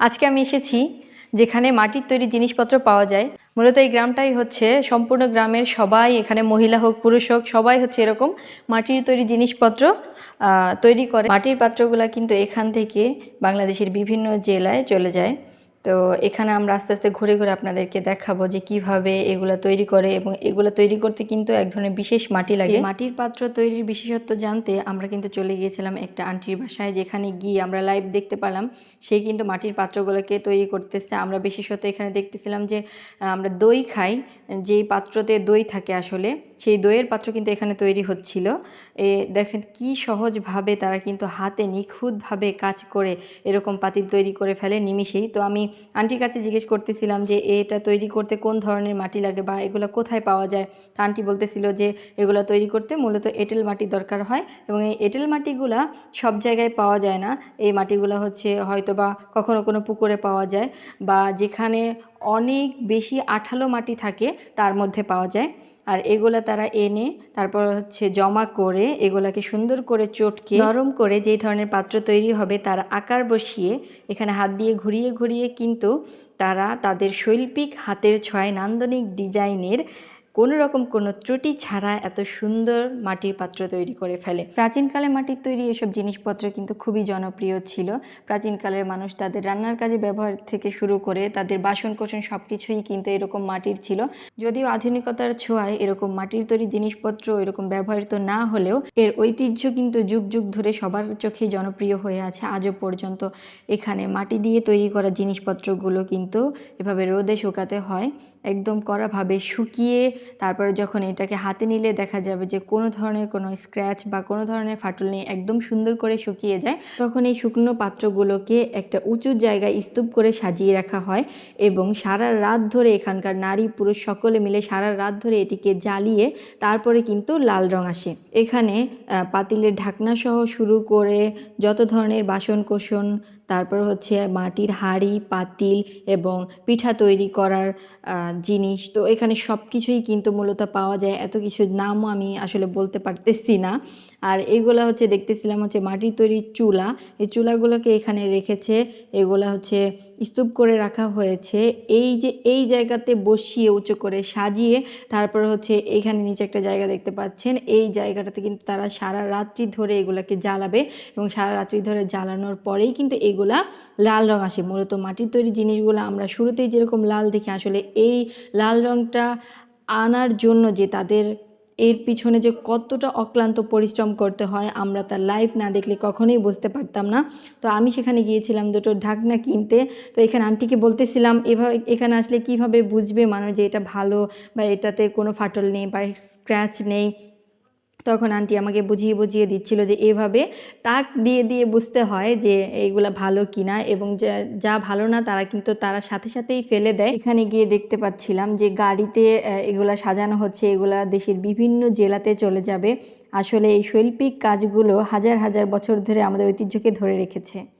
আজকে আমি এসেছি যেখানে মাটির তৈরি জিনিসপত্র পাওয়া যায়। মূলত এই গ্রামটাই হচ্ছে সম্পূর্ণ গ্রামের সবাই, এখানে মহিলা হোক, পুরুষ হোক, সবাই হচ্ছে এরকম মাটির তৈরি জিনিসপত্র তৈরি করে। মাটির পাত্রগুলো কিন্তু এখান থেকে বাংলাদেশের বিভিন্ন জেলায় চলে যায়। তো এখানে আমরা আস্তে আস্তে ঘুরে ঘুরে আপনাদেরকে দেখাবো যে কীভাবে এগুলো তৈরি করে এবং এগুলো তৈরি করতে কিন্তু এক ধরনের বিশেষ মাটি লাগে। মাটির পাত্র তৈরির বিশেষত্ব জানতে আমরা কিন্তু চলে গিয়েছিলাম একটা আন্টির বাসায় যেখানে গিয়ে আমরা লাইভ দেখতে পেলাম। সে কিন্তু মাটির পাত্রগুলোকে তৈরি করতেছে। আমরা বিশেষত এখানে দেখতেছিলাম যে আমরা দই খাই, যেই পাত্রতে দই থাকে আসলে সেই দইয়ের পাত্র কিন্তু এখানে তৈরি হচ্ছিল। এ দেখেন কি সহজভাবে তারা কিন্তু হাতে নিখুঁতভাবে কাজ করে এরকম পাতিল তৈরি করে ফেলে নিমিষেই। তো আমি আন্টির কাছে জিজ্ঞেস করতেছিলাম যে, এটা তৈরি করতে কোন ধরনের মাটি লাগে বা এগুলো কোথায় পাওয়া যায়? আন্টি বলতেছিল যে, এগুলো তৈরি করতে মূলত এঁটেল মাটি দরকার হয় এবং এই এঁটেল মাটিগুলা সব জায়গায় পাওয়া যায় না। এই মাটিগুলো হচ্ছে হয়তো বা কখনো কোনো পুকুরে পাওয়া যায় বা যেখানে অনেক বেশি আঠালো মাটি থাকে, তার মধ্যে পাওয়া যায়। আর এগুলা তারা এনে, তারপর হচ্ছে জমা করে, এগুলাকে সুন্দর করে চটকে, নরম করে যেই ধরনের পাত্র তৈরি হবে তার আকার বসিয়ে, এখানে হাত দিয়ে ঘুরিয়ে ঘুরিয়ে কিন্তু তারা তাদের শৈল্পিক হাতের ছয় নান্দনিক ডিজাইনের কোনো রকম কোনো ত্রুটি ছাড়া এত সুন্দর মাটির পাত্র তৈরি করে ফেলে। প্রাচীনকালে মাটির তৈরি এসব জিনিসপত্র কিন্তু খুবই জনপ্রিয় ছিল। প্রাচীনকালের মানুষ তাদের রান্নার কাজে ব্যবহার থেকে শুরু করে তাদের বাসন কোসন সব কিছুই কিন্তু এরকম মাটির ছিল। যদিও আধুনিকতার ছোঁয়ায় এরকম মাটির তৈরি জিনিসপত্র এরকম ব্যবহৃত না হলেও এর ঐতিহ্য কিন্তু যুগ যুগ ধরে সবার চোখেই জনপ্রিয় হয়ে আছে আজও পর্যন্ত। এখানে মাটি দিয়ে তৈরি করা জিনিসপত্রগুলো কিন্তু এভাবে রোদে শুকাতে হয়। একদম কড়াভাবে শুকিয়ে তারপরে যখন এটাকে হাতে নিলে দেখা যাবে যে কোনো ধরনের কোনো স্ক্র্যাচ বা কোনো ধরনের ফাটল নেই একদম সুন্দর করে শুকিয়ে যায়, তখন এই শুকনো পাত্রগুলোকে একটা উঁচু জায়গায় স্তূপ করে সাজিয়ে রাখা হয় এবং সারা রাত ধরে এখানকার নারী পুরুষ সকলে মিলে সারা রাত ধরে এটিকে জ্বালিয়ে তারপরে কিন্তু লাল রং আসে। এখানে পাতিলের ঢাকনা সহ শুরু করে যত ধরনের বাসন কোসন তারপর হচ্ছে মাটির হাঁড়ি, পাতিল এবং পিঠা তৈরি করার জিনিস। তো এখানে সব কিছুই কিন্তু মূলত পাওয়া যায়। এত কিছু নামও আমি আসলে বলতে পারতেছি না। আর এগুলা হচ্ছে দেখতেছিলাম হচ্ছে মাটির তৈরি চুলা। এই চুলাগুলোকে এখানে রেখেছে। এগুলা হচ্ছে স্তূপ করে রাখা হয়েছে। এই যে, এই জায়গাতে বসিয়ে উঁচু করে সাজিয়ে তারপর হচ্ছে এখানে নিচে একটা জায়গা দেখতে পাচ্ছেন। এই জায়গাটাতে কিন্তু তারা সারা রাত্রি ধরে এগুলাকে জ্বালাবে এবং সারা রাত্রি ধরে জ্বালানোর পরেই কিন্তু এগুলা লাল রং আসে। মূলত মাটির তৈরি জিনিসগুলো আমরা শুরুতেই যেরকম লাল দেখি, আসলে এই লাল রংটা আনার জন্য যে তাদের এর পিছনে যে কতটা অক্লান্ত পরিশ্রম করতে হয়, আমরা তার লাইভ না দেখলে কখনোই বুঝতে পারতাম না। তো আমি সেখানে গিয়েছিলাম দুটো ঢাকনা কিনতে। তো এখানে আন্টিকে বলতেছিলাম, এভাবে এখানে আসলে কীভাবে বুঝবে মানুষ যে এটা ভালো বা এটাতে কোনো ফাটল নেই বা স্ক্র্যাচ নেই? তখন আন্টি আমাকে বুঝিয়ে বুঝিয়ে দিচ্ছিল যে এভাবে তাক দিয়ে দিয়ে বুঝতে হয় যে এইগুলা ভালো কিনা এবং যা- ভালো না তারা কিন্তু তারা সাথে সাথেই ফেলে দেয়। এখানে গিয়ে দেখতে পাচ্ছিলাম যে গাড়িতে এগুলা সাজানো হচ্ছে, এগুলা দেশের বিভিন্ন জেলাতে চলে যাবে। আসলে এই শৈল্পিক কাজগুলো হাজার হাজার বছর ধরে আমাদের ঐতিহ্যকে ধরে রেখেছে।